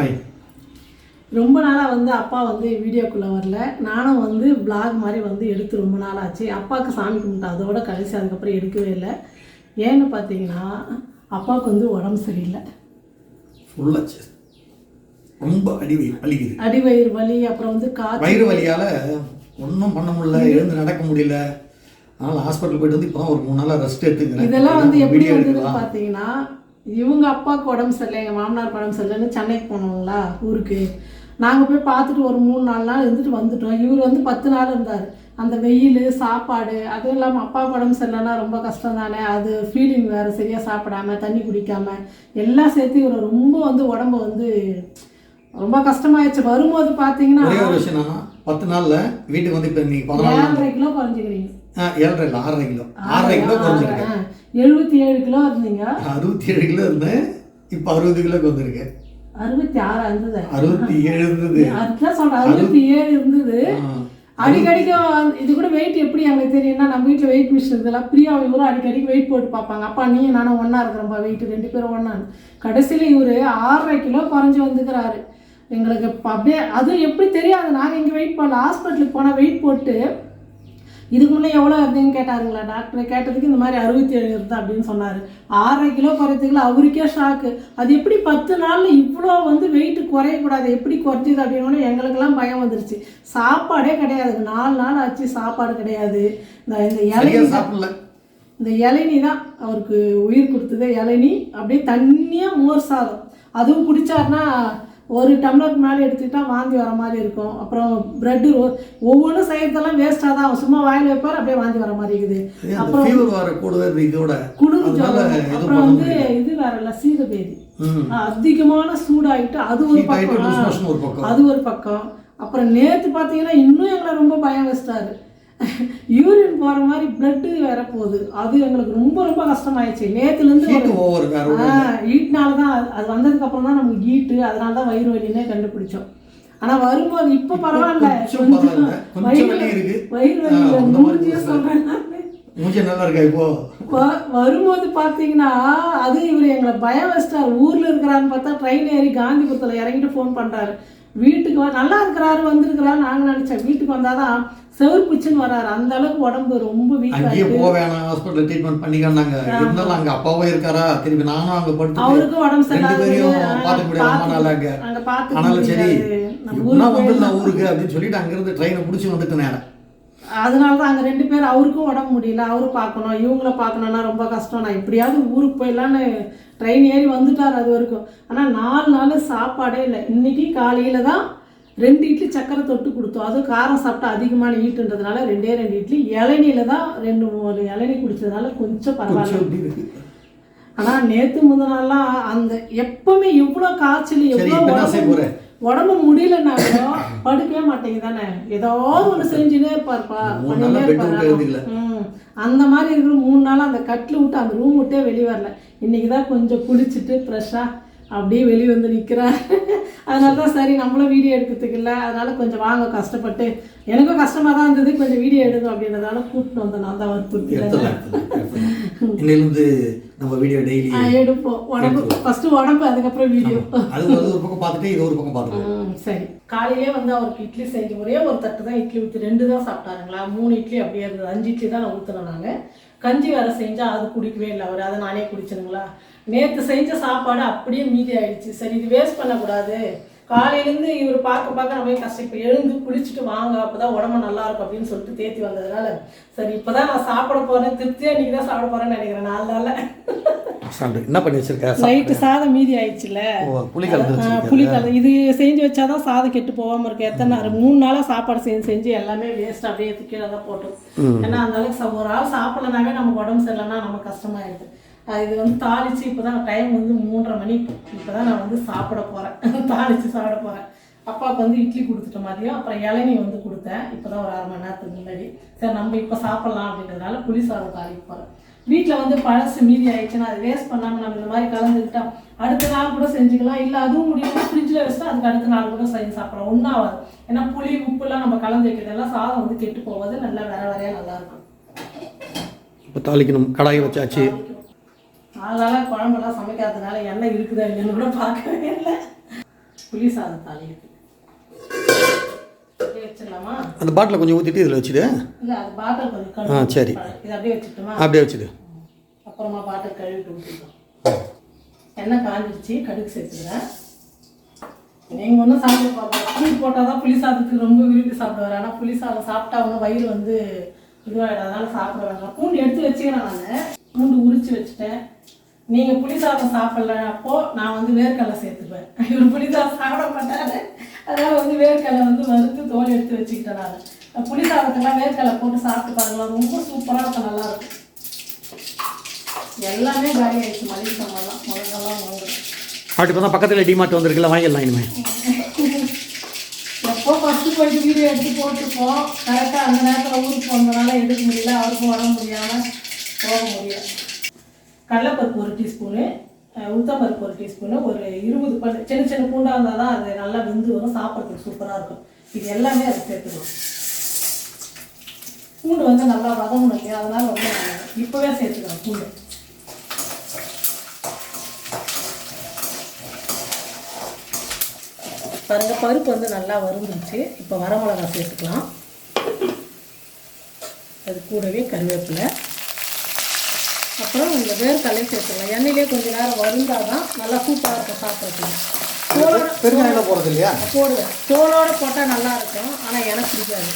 Hi ரொம்ப நாளாக வந்து அப்பா வந்து வீடியோக்குள்ளே வரல. நானும் வந்து vlog மாதிரி வந்து எடுத்து ரொம்ப நாள் ஆச்சு அப்பாவுக்கு சாமி கும்பிட்டேன் அதோட கடைசி அதுக்கப்புறம் எடுக்கவே இல்லை. ஏன்னு பார்த்தீங்கன்னா அப்பாவுக்கு வந்து உடம்பு சரியில்லை. ஃபுல்லாச்சு ரொம்ப அடி வலி வலிக்குது. அடிவயிறு வலி அப்புறம் வந்து காய்ச்சல். வயிறு வலியால் ஒன்றும் பண்ண முடியல எழுந்து நடக்க முடியல. அதனால் ஹாஸ்பிட்டல் போயிட்டு வந்து இப்போ ஒரு மூணு நாளாக ரெஸ்ட் எடுத்துக்கிறேன். இதெல்லாம் வந்து எப்படி பார்த்தீங்கன்னா இவங்க அப்பாவுக்கு உடம்பு சரியில்லை எங்கள் மாமனார் உடம்பு சரியில்லைன்னு சென்னைக்கு போனோங்களா ஊருக்கு. நாங்கள் போய் பார்த்துட்டு ஒரு மூணு நாலு நாள் இருந்துட்டு வந்துட்டோம். இவர் வந்து பத்து நாள் இருந்தார். அந்த வெயில் சாப்பாடு அதுவும் இல்லாமல் அப்பாவுக்கு உடம்பு சரியில்லைன்னா ரொம்ப கஷ்டம் தானே. அது ஃபீலிங் வேறு சரியாக சாப்பிடாம தண்ணி குடிக்காம எல்லாம் சேர்த்து இவர் ரொம்ப வந்து உடம்பு வந்து ரொம்ப கஷ்டமாயிடுச்சு வரும்போது பார்த்தீங்கன்னா ஒரே விஷயம் பத்து நாளில் வீட்டுக்கு வந்து இப்போ நீங்கள் பதினாலு ஏழரை கிலோ குறைஞ்சிக்கிறீங்க. ஏழரை இல்லை ஆறரை கிலோ. ஆறரை கிலோ குறைஞ்சிருக்கேன் எழுபத்தி ஏழு கிலோ இருந்தீங்க. அறுபத்தி ஏழு கிலோ இருந்தேன். இப்போ அறுபது கிலோக்கு வந்திருக்கேன். அறுபத்தி ஆறு இருந்தது. அறுபத்தி ஏழு இருந்தது. அதுதான் சொல்றேன் அறுபத்தி ஏழு இருந்தது. அடிக்கடிக்கு இது கூட வெயிட் எப்படி எங்களுக்கு தெரியும்னா நம்ம வீட்டில் வெயிட் மிஷின் இதெல்லாம் பிரியா இவரும் அடிக்கடிக்கு வெயிட் போட்டு பார்ப்பாங்க. அப்பா நீ நானும் ஒன்றா இருக்கிறோம்ப்பா வெயிட் ரெண்டு பேரும் ஒன்றா கடைசியில் இவர் ஆறரை கிலோ குறைஞ்சி வந்துக்கிறாரு. எங்களுக்கு அப்படியே அதுவும் எப்படி தெரியாது. நாங்கள் இங்கே வெயிட் பண்ணல ஹாஸ்பிட்டலுக்கு போனால் வெயிட் போட்டு இதுக்கு முன்னே எவ்வளோ இருந்தீங்கன்னு கேட்டாருங்களா? டாக்டர் கேட்டதுக்கு இந்த மாதிரி அறுபத்தி ஏழு இருந்தா அப்படின்னு சொன்னார். ஆறரை கிலோ குறையத்துக்குள்ள அவருக்கே ஷாக்கு அது எப்படி பத்து நாளில் இவ்வளோ வந்து வெயிட் குறையக்கூடாது? எப்படி குறைஞ்சிது அப்படின்னு எங்களுக்கெல்லாம் பயம் வந்துருச்சு. சாப்பாடே கிடையாது. நாலு நாள் ஆச்சு சாப்பாடு கிடையாது. இந்த இந்த தான். சாப்பிடல. இந்த இளநீ தான் அவருக்கு உயிர் கொடுத்தது. இளநீ அப்படியே தண்ணியாக மோர் சாதம். அதுவும் குடிச்சாருன்னா ஒரு டம்ளருக்கு மேலே எடுத்துக்கிட்டா வாந்தி வர மாதிரி இருக்கும். அப்புறம் ப்ரெட்டு ஒவ்வொன்றும் செய்யறதெல்லாம் வேஸ்ட்டாக தான். சும்மா வாயில் வைப்பார் அப்படியே வாந்தி வர மாதிரி இருக்குது. வர கூடுதல் இதோட. குளிர் அப்புறம் வந்து இது வேறல்ல சீதபேதி. அதிகமான சூடாயிட்டு அது ஒரு பக்கம். அது ஒரு பக்கம். அப்புறம் நேத்து பார்த்தீங்கன்னா இன்னும் எங்களை ரொம்ப பயம் வச்சிட்டாரு. யூரின் போகிற மாதிரி பிளட்டு வேற போகுது அது எங்களுக்கு ரொம்ப ரொம்ப கஷ்டமாயிடுச்சு. நேத்துலேருந்து ஹீட் ஓவர் ஈட்னால தான் அது- அது வந்ததுக்கு அப்புறம் தான் நமக்கு ஈட்டு அதனால தான் வயிறு வலினே கண்டுபிடிச்சோம். ஆனா வரும்போது இப்ப பரவாயில்ல. வயிறு வலி ஆ, அந்த மாதிரி மூஞ்சியே வ- வரும்போது பார்த்தீங்கன்னா அது இவர் எங்களை பயம் வச்சிட்டார் ஊர்ல இருக்கிறான்னு பார்த்தா ட்ரெயின் ஏறி காந்திபுரத்தில் இறங்கிட்டு ஃபோன் பண்றாரு. வீட்டுக்கு நல்லா இருக்கிறாரு வந்திருக்கிறாரு நாங்க நினைச்சோம். வீட்டுக்கு வந்தாதான் செவர்புச்சுன்னு வராரு அந்த அளவுக்கு உடம்பு ரொம்ப வீக்கா அங்கேயே போக வேணாம். ஹாஸ்பிட்டல் ட்ரீட்மெண்ட் பண்ணிக்காண்டாங்க இருந்தாலும் அங்க அப்பாவும் இருக்காரா? திருப்பி நானும் அங்க படுத்து அவருக்கும் உடம்பு பேரையும் பார்த்துக்க முடியாது ரொம்ப நாள் அங்க ஆனாலும் சரி ஊருக்கு அப்படின்னு சொல்லிட்டு அங்கிருந்து ட்ரெயினை பிடிச்சி வந்துட்டு நேரம் அதனால தான் அங்கே ரெண்டு பேர் அவருக்கும் உடம்பு முடியல அவரும் பார்க்கணும் இவங்கள பார்க்கணுன்னா ரொம்ப கஷ்டம். நான் எப்படியாவது ஊருக்கு போயிடலான்னு ட்ரெயின் ஏறி வந்துட்டார் அது வரைக்கும். ஆனால் நாலு நாள் சாப்பாடே இல்லை. இன்னைக்கு காலையில் தான் ரெண்டு இட்லி சக்கரை தொட்டு கொடுத்தோம். அதுவும் காரம் சாப்பிட்டா அதிகமான ஈட்டுன்றதுனால ரெண்டே ரெண்டு இட்லி. இளநியில தான் ரெண்டு மூணு இளநீ குடிச்சதுனால கொஞ்சம் பரவாயில்ல. ஆனால் நேற்று முந்தின நாள்லாம் அந்த எப்பவுமே எவ்வளோ காய்ச்சல் எவ்வளோ உடம்பு உடம்பு முடியலனாலும் படுக்கவே மாட்டேங்குது தானே ஏதாவது ஒன்று செஞ்சுனே இருப்பாருப்பா பண்ணினே இருப்பாரு? அந்த மாதிரி இருக்கிற மூணு நாள் அந்த கட்டில் விட்டு அந்த ரூம் விட்டே வெளியே வரல. இன்னைக்கு தான் கொஞ்சம் குளிச்சுட்டு ஃப்ரெஷ்ஷாக அப்படியே வெளியே வந்து நிற்கிறேன் அதனால தான் சரி நம்மளும் வீடியோ எடுக்கிறதுக்கு இல்லை. அதனால கொஞ்சம் வாங்க கஷ்டப்பட்டு. எனக்கும் கஷ்டமாக தான் இருந்தது. கொஞ்சம் வீடியோ எடுக்கும் அப்படின்றதால கூப்பிட்டு வந்தேன். நான் தான் இன்னிலிருந்து நம்ம வீடியோ டெய்லி எடுப்போம். உடம்பு ஃபஸ்ட்டு உடம்பு அதுக்கப்புறம் வீடியோ. அது ஒரு பக்கம் பார்த்துட்டு இது ஒரு பக்கம் ம், சரி. காலையிலே வந்து அவருக்கு இட்லி செஞ்சு ஒரே ஒரு தட்டு தான் இட்லி ஊற்றி ரெண்டு தான் சாப்பிட்டாருங்களா? மூணு இட்லி அப்படியே இருந்தது. அஞ்சு இட்லி தான் நான் ஊற்றினேன் நாங்கள் கஞ்சி வேறு செஞ்சால் அது குடிக்கவே இல்லை அவர். அதை நானே குடிச்சனுங்களா நேற்று செஞ்ச சாப்பாடு அப்படியே மீதி ஆயிடுச்சு. சரி இது வேஸ்ட் பண்ணக்கூடாது. காலையிலேருந்து இவர் பார்க்க பார்க்க நம்ம கஷ்டம். இப்போ எழுந்து குளிச்சுட்டு வாங்க அப்போ தான் உடம்பு நல்லா இருக்கும் அப்படின்னு சொல்லிட்டு தேத்தி வந்ததுனால சரி இப்போ தான் நான் சாப்பிட போகிறேன் திருப்தியாக இன்றைக்கி தான் சாப்பிட போகிறேன்னு நினைக்கிறேன். நாலு நாளில். சாப்பிட்டு என்ன பண்ணி வச்சிருக்க? நைட்டு சாதம் மீதி ஆயிடுச்சுல. புளி கலந்து புளி கலந்து இது செஞ்சு வச்சாதான் சாதம் கெட்டு போகாம இருக்கு. எத்தனை நாள்? மூணு நாளா சாப்பாடு செஞ்சு செஞ்சு எல்லாமே வேஸ்ட் அப்படியே கீழே தான் போட்டோம். ஏன்னா அந்த அளவுக்கு ஒரு ஆள் சாப்பிடலனாவே நமக்கு உடம்பு சரியில்லைன்னா நமக்கு கஷ்டமாயிடுது. இது வந்து தாளிச்சு இப்போதான் டைம் வந்து மூன்றரை மணி. இப்போதான் நான் வந்து சாப்பிட போறேன். தாளிச்சு சாப்பிட போறேன். அப்பாவுக்கு வந்து இட்லி கொடுத்துட்ட மாதிரியும் அப்புறம் இளநீ வந்து கொடுத்தேன். இப்போதான் ஒரு அரை மணி நேரத்துக்கு முன்னாடி. சரி நம்ம இப்போ சாப்பிடலாம் அப்படின்றதுனால புளி சாதம் தாளிக்க போறேன். வீட்டில் வந்து பழசு மீதி ஆயிடுச்சுன்னா அது வேஸ்ட் பண்ணாமல் நம்ம இந்த மாதிரி கலந்துக்கிட்டா அடுத்த நாள் கூட செஞ்சுக்கலாம். இல்லை அதுவும் முடியல ஃப்ரிட்ஜில் வச்சுட்டு அதுக்கு அடுத்த நாள் கூட செஞ்சு சாப்பிட்றோம் ஒன்றாவது ஏன்னா புளி உப்புலாம் நம்ம கலந்து வைக்கிறதெல்லாம் சாதம் வந்து கெட்டு போவது நல்லா வேற வேறையாக நல்லா இருக்கும். இப்போ தாளிக்கணும். கடாயை வச்சாச்சு. அதனால குழம்பெல்லாம் சமைக்காததுனால எண்ணெய் இருக்குதா இல்லைன்னு கூட பார்க்கவே இல்லை. புளி சாதம் தாளிக்கு அப்படியே வச்சிடலாமா அந்த பாட்டில் கொஞ்சம் ஊற்றிட்டு இதில் வச்சுடு. இல்லை அது பாட்டில் கொஞ்சம் ஆ, சரி. இது அப்படியே வச்சுடு. அப்புறமா பாட்டில் கழுவிட்டு ஊற்றிக்கலாம் எண்ணெய் காஞ்சிடுச்சு கடுகு சேர்த்துக்கிறேன். நீங்கள் ஒன்றும் சாப்பிட பார்ப்போம் புளி போட்டால் தான் புளி சாதத்துக்கு ரொம்ப விரும்பி சாப்பிடுவார். ஆனால் புளி சாதம் சாப்பிட்டா அவங்க வயிறு வந்து இதுவாகிடும் அதனால சாப்பிட வேண்டாம். பூண்டு எடுத்து வச்சுக்கிறேன் நான். பூண்டு உரிச்சு வச்சுட்டேன். நீங்கள் புளி சாதம் சாப்பிடல அப்போ நான் வந்து வேர்க்கடலை சேர்த்துப்பேன். இவர் புளி சாதம் சாப்பிட மாட்டாரு. அதனால வந்து வேர்க்கடலை வந்து வறுத்து தோல் எடுத்து வச்சுக்கிட்டேன் நான். புளி சாதத்துக்கெல்லாம் வேர்க்கடலை போட்டு சாப்பிட்டு பாருங்களா ரொம்ப சூப்பராக இருக்கும் நல்லா இருக்கும். எல்லாமே காலி ஆயிடுச்சு மளிகை சாமான்லாம். முதங்கெல்லாம் வாங்குறேன் அப்படி பார்த்தா பக்கத்தில் டிமார்ட் வந்திருக்குல்ல வாங்கிடலாம் இனிமேல் எப்போ ஃபஸ்ட்டு போயிட்டு வீடியோ எடுத்து போட்டிருப்போம் கரெக்டாக அந்த நேரத்தில் ஊருக்கு போனதுனால எடுக்க முடியல அவருக்கும் உடம்பு முடியாமல் போக முடியல. கடலைப்பருப்பு ஒரு டீஸ்பூனு உளுத்தம்பருப்பு ஒரு டீஸ்பூனு ஒரு இருபது பல் சின்ன சின்ன பூண்டாக இருந்தால் தான் அது நல்லா வெந்து வரும் சாப்பிட்றதுக்கு சூப்பராக இருக்கும். இது எல்லாமே அதை சேர்த்துக்கணும் பூண்டு வந்து நல்லா வதங்கணும் இல்லையா? அதனால் வந்து இப்போவே சேர்த்துக்கலாம் பூண்டு. பாருங்க பருப்பு வந்து நல்லா வருந்துச்சு இப்போ வரமிளகா சேர்த்துக்கலாம். அது கூடவே கருவேப்பிலை. அப்புறம் இந்த வேர்க்கடலையும் சேர்த்துக்கலாம். எண்ணெயிலே கொஞ்ச நேரம் வருந்தால் தான் நல்லா சூப்பராக இருக்கும் சாப்பிட்றதுக்கு. தோலோட பெருங்காயம் போகிறது இல்லையா போடுவேன். தோலோட போட்டால் நல்லா இருக்கும் ஆனால் எனக்கு பிடிக்காது.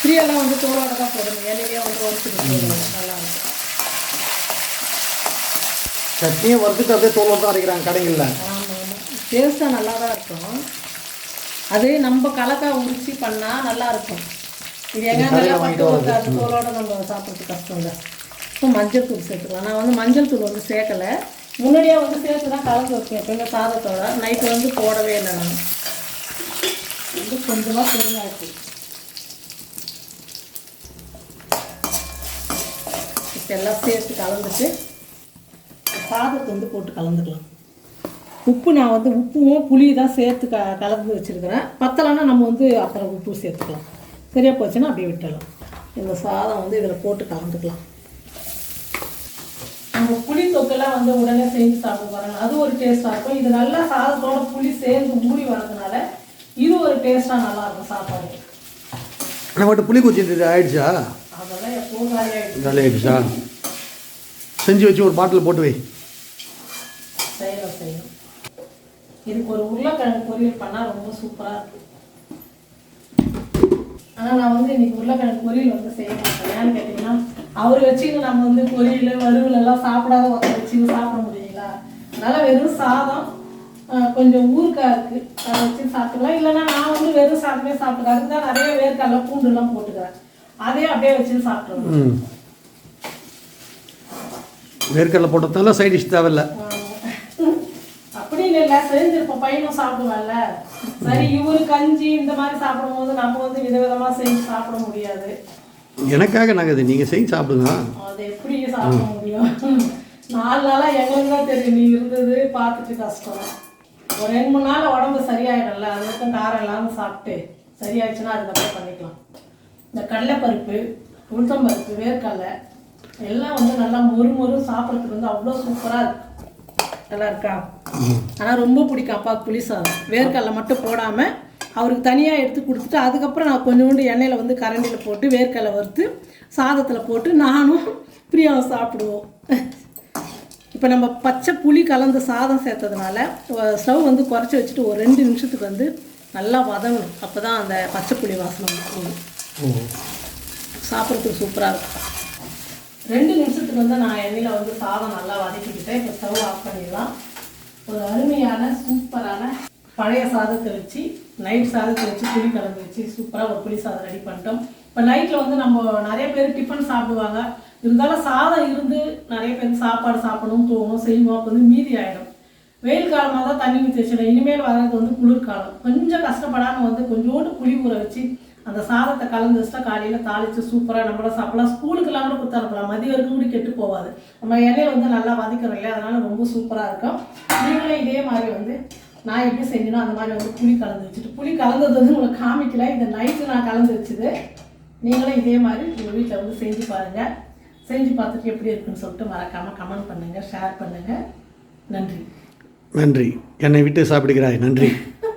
ஃப்ரீயெல்லாம் வந்து தோலோட தான் போடணும். எண்ணெயிலே வந்து போடுவேன். நல்லா இருக்கும். சட்னியை வறுத்துட்டு அப்படியே தோல் தான் அரைக்கிறாங்க கடைகளில். ஆமாம் ஆமாம் டேஸ்ட்டாக நல்லா தான் இருக்கும். அது நம்ம கலக்காய் உரிச்சு பண்ணால் நல்லா இருக்கும். இது எங்க நல்லா பட்டு தோலோட நம்ம சாப்பிட்றது கஷ்டம் இல்லை இப்போ மஞ்சள் தூள் சேர்த்துக்கலாம். நான் வந்து மஞ்சள் தூள் வந்து சேர்க்கலை. முன்னாடியே வந்து சேர்த்து தான் கலந்து வைப்பேன் எப்பவுமே சாதத்தோட. நைட்டு வந்து போடவே இல்லை நான். வந்து கொஞ்சமாக பெருங்காயத்தூள் இப்போ எல்லாம் சேர்த்து கலந்துட்டு சாதத்தை வந்து போட்டு கலந்துக்கலாம். உப்பு நான் வந்து உப்பும் புளி தான் சேர்த்து க கலந்து வச்சுருக்கிறேன். பத்தலைன்னா நம்ம வந்து அப்புறம் உப்பு சேர்த்துக்கலாம். சரியாக போச்சுன்னா அப்படியே விட்டுடலாம். இந்த சாதம் வந்து இதில் போட்டு கலந்துக்கலாம். தொக்கெல்லாம் வந்து உடனே செஞ்சு சாப்பிட்டு பாருங்க அது ஒரு டேஸ்ட்டாக இருக்கும். இது நல்லா சாதத்தோட புளி சேர்ந்து மூடி வரதுனால இது ஒரு டேஸ்ட்டாக நல்லா இருக்கும் சாப்பாடு. நம்மகிட்ட புளி குச்சி இது ஆயிடுச்சா? அதெல்லாம் எப்பவும் காலி ஆயிடுச்சா. செஞ்சு வச்சு ஒரு பாட்டில் போட்டு வை. செய்யணும் செய்யணும் இதுக்கு ஒரு உருளைக்கிழங்கு பொரியல் பண்ணால் ரொம்ப சூப்பராக இருக்கும். ஆனால் நான் வந்து இன்னைக்கு உருளைக்கிழங்கு பொரியல் வந்து செய்ய மாட்டேன் ஏன்னு கேட்டிங்கன்னா அவர் வச்சுன்னு நம்ம வந்து பொரியல் வறுவல் எல்லாம் சாப்பிடாத ஒருத்தர் வச்சுன்னு சாப்பிட முடியுங்களா? அதனால வெறும் சாதம் கொஞ்சம் ஊறுகாய் இருக்கு. அதை வச்சு சாப்பிட்டுக்கலாம் இல்லைன்னா நான் வந்து வெறும் சாதமே சாப்பிட்டுக்கிறேன் அதுக்கு தான் நிறைய வேர்க்கடலை பூண்டுலாம் போட்டுக்கிறேன். அதே அப்படியே வச்சு சாப்பிட்ருவேன் ம். வேர்க்கடலை போட்டதால சைட் டிஷ் தேவையில்ல. அப்படி இல்லை. செஞ்சிருப்போம். பையனும் சாப்பிடுவான்ல. சரி இவரு கஞ்சி இந்த மாதிரி சாப்பிடும்போது நம்ம வந்து விதவிதமா செஞ்சு சாப்பிட முடியாது. எனக்காக நாங்கள் நீங்கள் செஞ்சு சாப்பிடுங்க. அது எப்படி சாப்பிட முடியும்? நாலு நாளா எங்களுக்கு தான் தெரியும் நீ இருந்தது பார்த்துட்டு கஷ்டம். ஒரு ரெண்டு மூணு நாள் உடம்பு சரியாயிடும்ல அது மட்டும் காரம் இல்லாமல் சாப்பிட்டு சரியாயிடுச்சுன்னா அதுக்கப்புறம் பண்ணிக்கலாம். இந்த கடலைப்பருப்பு உளுத்தம்பருப்பு வேர்க்கடலை எல்லாம் வந்து நல்லா மொறு மொறு சாப்பிட்றதுக்கு வந்து அவ்வளோ சூப்பராக இருக்கு. நல்லா இருக்கா? ஆனால் ரொம்ப பிடிக்கும் அப்பாவுக்கு புளி சாதம். வேர்க்கடலை மட்டும் போடாமல் அவருக்கு தனியாக எடுத்து கொடுத்துட்டு அதுக்கப்புறம் நான் கொஞ்சோண்டு எண்ணெயில் வந்து கரண்டியில் போட்டு வேர்க்கடலை வறுத்து சாதத்தில் போட்டு நானும் பிரியாவும் சாப்பிடுவோம். இப்போ நம்ம பச்சை புளி கலந்த சாதம் சேர்த்ததுனால ஸ்டவ் வந்து குறைச்சி வச்சுட்டு ஒரு ரெண்டு நிமிஷத்துக்கு வந்து நல்லா வதங்கணும். அப்போ தான் அந்த பச்சை புளி வாசனை ஓ. சாப்பிட்றதுக்கு சூப்பராக இருக்கும். ரெண்டு நிமிஷத்துக்கு வந்து நான் எண்ணெயில் வந்து சாதம் நல்லா வதக்கிக்கிட்டேன். இப்போ ஸ்டவ் ஆஃப் பண்ணிடலாம். ஒரு அருமையான சூப்பரான பழைய சாதத்தை வச்சு நைட் சாதத்தை வச்சு புளி கலந்து வச்சு சூப்பராக ஒரு புளி சாதம் ரெடி பண்ணிட்டோம். இப்போ நைட்டில் வந்து நம்ம நிறைய பேர் டிஃபன் சாப்பிடுவாங்க. இருந்தாலும் சாதம் இருந்து நிறைய பேர் சாப்பாடு சாப்பிடணும் தூங்கணும் செய்வோம் அப்போ வந்து மீதி ஆகிடும் வெயில் காலமாக தான் தண்ணி ஊற்றி வச்சிடும் இனிமேல் வர்றது வந்து குளிர்காலம். கொஞ்சம் கஷ்டப்படாமல் வந்து கொஞ்சோண்டு புளி ஊற வச்சு அந்த சாதத்தை கலந்து வச்சுட்டா காலையில் தாளித்து சூப்பராக நம்மள சாப்பிடலாம். ஸ்கூலுக்கெல்லாம் கூட கொடுத்து அனுப்பலாம். மதியம் வரைக்கும் கூட கெட்டு போகாது நம்ம எண்ணெயில் வந்து நல்லா வதக்கிறோம் இல்லையா? அதனால் ரொம்ப சூப்பராக இருக்கும். நீங்களும் இதே மாதிரி வந்து நான் எப்படி செஞ்சேனோ அந்த மாதிரி வந்து புளி கலந்து வச்சுட்டு புளி கலந்தது வந்து உங்களுக்கு காமிக்கல. இந்த நைட்டு நான் கலந்து வச்சுது. நீங்களும் இதே மாதிரி உங்கள் வீட்டில் வந்து செஞ்சு பாருங்கள் செஞ்சு பார்த்துட்டு எப்படி இருக்குன்னு சொல்லிட்டு மறக்காமல் கமெண்ட் பண்ணுங்கள் ஷேர் பண்ணுங்கள் நன்றி. நன்றி. என்னை விட்டு சாப்பிடுகிறாய். நன்றி.